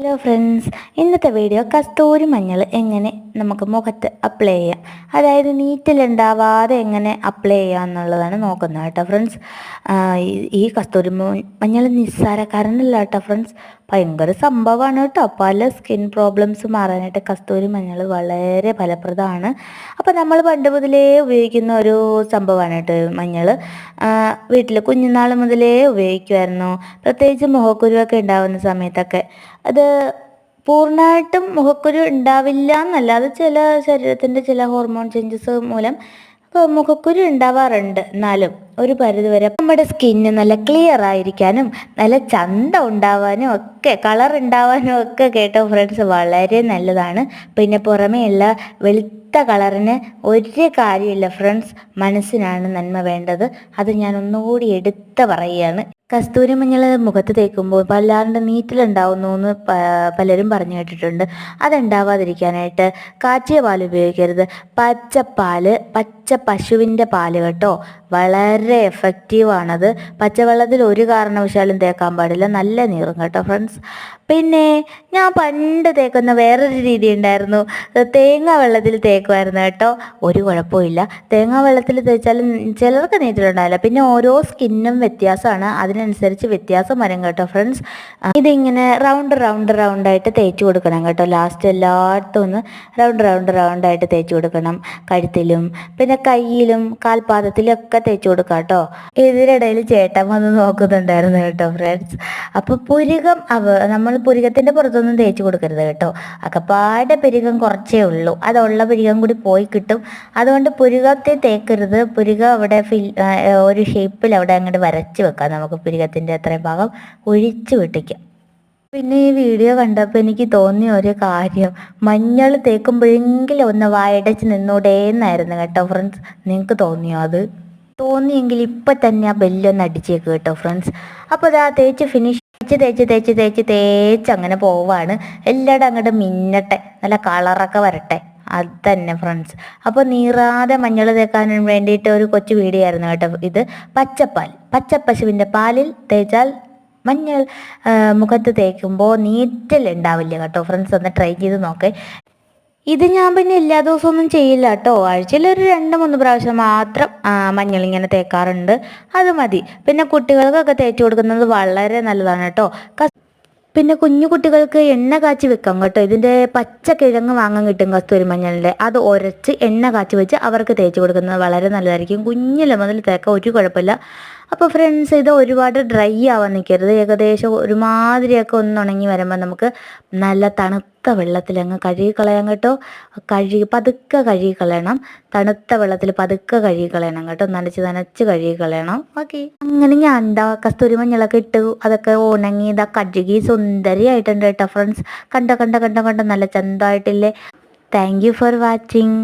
Hello friends ഇന്നത്തെ video കസ്തൂരി മഞ്ഞൾ എങ്ങനെ നമുക്ക് മുഖത്ത് അപ്ലൈ ചെയ്യാം? അതായത് നീറ്റിലുണ്ടാവാതെ എങ്ങനെ അപ്ലൈ ചെയ്യാം എന്നുള്ളതാണ് നോക്കുന്നത് കേട്ടോ ഫ്രണ്ട്സ് ഈ കസ്തൂരി മഞ്ഞൾ നിസ്സാരക്കാരനല്ല കേട്ടോ ഫ്രണ്ട്സ് ഭയങ്കര സംഭവമാണ് കേട്ടോ. പല സ്കിൻ പ്രോബ്ലംസ് മാറാനായിട്ട് കസ്തൂരി മഞ്ഞൾ വളരെ ഫലപ്രദമാണ്. അപ്പോൾ നമ്മൾ പണ്ട് മുതലേ ഉപയോഗിക്കുന്ന ഒരു സംഭവമാണ് കേട്ടോ മഞ്ഞൾ. വീട്ടിൽ കുഞ്ഞുനാൾ മുതലേ ഉപയോഗിക്കുമായിരുന്നു പ്രത്യേകിച്ച് മുഖക്കുരുവൊക്കെ ഉണ്ടാകുന്ന സമയത്തൊക്കെ. അത് പൂർണമായിട്ടും മുഖക്കുരു ഉണ്ടാവില്ല എന്നല്ല അത് ചില ശരീരത്തിന്റെ ചില ഹോർമോൺ ചേഞ്ചസ് മൂലം മുഖക്കുരു ഉണ്ടാവാറുണ്ട്. എന്നാലും ഒരു പരിധിവരെ നമ്മുടെ സ്കിന്ന് നല്ല ക്ലിയർ ആയിരിക്കാനും നല്ല ചന്ത ഉണ്ടാവാനും ഒക്കെ കളർ ഉണ്ടാവാനും ഒക്കെ കേട്ടോ ഫ്രണ്ട്സ് വളരെ നല്ലതാണ്. പിന്നെ പുറമേയുള്ള വെളുത്ത കളറിന് ഒരു കാര്യമില്ല ഫ്രണ്ട്സ് മനസ്സിനാണ് നന്മ വേണ്ടത്. അത് ഞാൻ ഒന്നുകൂടി എടുത്ത് പറയുകയാണ്. കസ്തൂരി മഞ്ഞൾ മുഖത്ത് തേക്കുമ്പോൾ വല്ലാണ്ട് നീറ്റിലുണ്ടാവുന്നു എന്ന് പലരും പറഞ്ഞു കേട്ടിട്ടുണ്ട്. അതുണ്ടാവാതിരിക്കാനായിട്ട് കാച്ചിയ പാൽ ഉപയോഗിക്കരുത്. പച്ചപ്പാൽ പച്ച പശുവിന്റെ പാൽ കേട്ടോ. വളരെ എഫക്റ്റീവാണത് പച്ചവെള്ളത്തിൽ ഒരു കാരണവശാലും തേക്കാൻ പാടില്ല. നല്ല നീറും കേട്ടോ ഫ്രണ്ട്സ് പിന്നെ ഞാൻ പണ്ട് തേക്കുന്ന വേറൊരു രീതി ഉണ്ടായിരുന്നു. തേങ്ങ വെള്ളത്തിൽ തേക്കുമായിരുന്നു കേട്ടോ. ഒരു കുഴപ്പമില്ല തേങ്ങ വെള്ളത്തിൽ തേച്ചാലും ചിലർക്ക് നീറ്റിലുണ്ടാവില്ല പിന്നെ ഓരോ സ്കിന്നും വ്യത്യാസമാണ്. അതിനനുസരിച്ച് വ്യത്യാസം വരും കേട്ടോ ഫ്രണ്ട്സ് ഇതിങ്ങനെ റൗണ്ട് റൗണ്ട് റൗണ്ടായിട്ട് തേച്ച് കൊടുക്കണം കേട്ടോ. ലാസ്റ്റ് എല്ലായിടത്തും ഒന്ന് റൗണ്ട് റൗണ്ട് റൗണ്ടായിട്ട് തേച്ച് കൊടുക്കണം. കഴുത്തിലും പിന്നെ കയ്യിലും കാൽപാദത്തിലും ഒക്കെ തേച്ചു കൊടുക്കാം കേട്ടോ. ഇതിനിടയിൽ ചേട്ടൻ വന്ന് നോക്കുന്നുണ്ടായിരുന്നു കേട്ടോ ഫ്രണ്ട്സ് അപ്പോൾ പുരുകം അവ നമ്മൾ പുരുകത്തിന്റെ പുറത്തൊന്നും തേച്ചു കൊടുക്കരുത് കേട്ടോ. അക്കപ്പാടെ പുരുകം കുറച്ചേ ഉള്ളൂ. അതുള്ള പുരുകം കൂടി പോയി കിട്ടും. അതുകൊണ്ട് പുരുകത്തെ തേക്കരുത്. പുരുകം അവിടെ ഫിൽ ഒരു ഷേപ്പിൽ അവിടെ അങ്ങോട്ട് വരച്ച് വെക്കാം. നമുക്ക് പുരുകത്തിന്റെ അത്രയും ഭാഗം ഒഴിച്ച് വിട്ടിക്കാം. പിന്നെ ഈ വീഡിയോ കണ്ടപ്പോൾ എനിക്ക് തോന്നിയ ഒരു കാര്യം. മഞ്ഞൾ തേക്കുമ്പോഴെങ്കിലും ഒന്ന് വായടച്ച് നിന്നൂടെ എന്നായിരുന്നു കേട്ടോ ഫ്രണ്ട്സ് നിങ്ങൾക്ക് തോന്നിയോ അത്? തോന്നിയെങ്കിൽ ഇപ്പം തന്നെ ആ ബെല്ലൊന്ന് അടിച്ചേക്ക് കേട്ടോ ഫ്രണ്ട്സ് അപ്പോൾ അതാ തേച്ച് ഫിനിഷ് തേച്ച് തേച്ച് തേച്ച് തേച്ച് തേച്ച് അങ്ങനെ പോവാണ്. എല്ലായിടും അങ്ങോട്ട് മിന്നട്ടെ. നല്ല കളറൊക്കെ വരട്ടെ. അത് തന്നെ ഫ്രണ്ട്സ് അപ്പോൾ നീറാതെ മഞ്ഞൾ തേക്കാൻ വേണ്ടിയിട്ട് ഒരു കൊച്ചു വീഡിയോ ആയിരുന്നു കേട്ടോ ഇത്. പച്ചപ്പാൽ. പച്ചപ്പശുവിന്റെ പാലിൽ തേച്ചാൽ മഞ്ഞൾ മുഖത്ത് തേക്കുമ്പോൾ നീറ്റലുണ്ടാവില്ല കേട്ടോ. ഫ്രണ്ട്സ് ഒന്ന് ട്രൈ ചെയ്ത് നോക്കേ. ഇത് ഞാൻ പിന്നെ എല്ലാ ദിവസമൊന്നും ചെയ്യില്ല കേട്ടോ. ആഴ്ചയിൽ ഒരു രണ്ട് മൂന്ന് പ്രാവശ്യം മാത്രം മഞ്ഞൾ ഇങ്ങനെ തേക്കാറുണ്ട്. അത് മതി. പിന്നെ കുട്ടികൾക്കൊക്കെ തേച്ച് കൊടുക്കുന്നത് വളരെ നല്ലതാണ് കേട്ടോ. പിന്നെ കുഞ്ഞു കുട്ടികൾക്ക് എണ്ണ കാച്ചി വെക്കാം കേട്ടോ. ഇതിന്റെ പച്ച കിഴങ്ങ് വാങ്ങാൻ കിട്ടും കസ്തൂരി മഞ്ഞളിന്റെ. അത് ഉരച്ച് എണ്ണ കാച്ചി വെച്ച് അവർക്ക് തേച്ച് കൊടുക്കുന്നത് വളരെ നല്ലതായിരിക്കും. കുഞ്ഞിലെ മുതൽ തേക്കാം ഒരു കുഴപ്പമില്ല. അപ്പോൾ ഫ്രണ്ട്സ് ഇത് ഒരുപാട് ഡ്രൈ ആവാൻ നിൽക്കരുത്. ഏകദേശം ഒരുമാതിരിയൊക്കെ ഒന്ന് ഉണങ്ങി വരുമ്പോൾ നമുക്ക് നല്ല തണുത്ത വെള്ളത്തിൽ അങ്ങ് കഴുകി കളയാൻ കേട്ടോ. കഴുകി പതുക്കെ കഴുകി കളയണം. തണുത്ത വെള്ളത്തിൽ പതുക്കെ കഴുകി കളയണം കേട്ടോ. നനച്ച് നനച്ച് കഴുകി കളയണം. ഓക്കെ. അങ്ങനെ ഞാൻ എന്താ കസ്തൂരി മഞ്ഞളൊക്കെ ഇട്ടു. അതൊക്കെ ഉണങ്ങി ഇതാ കഴുകി സുന്ദരിയായിട്ടുണ്ട് കേട്ടോ ഫ്രണ്ട്സ്. കണ്ടോ കണ്ടോ കണ്ടോ കണ്ടോ. നല്ല ചന്തമായിട്ടില്ലേ. Thank you for watching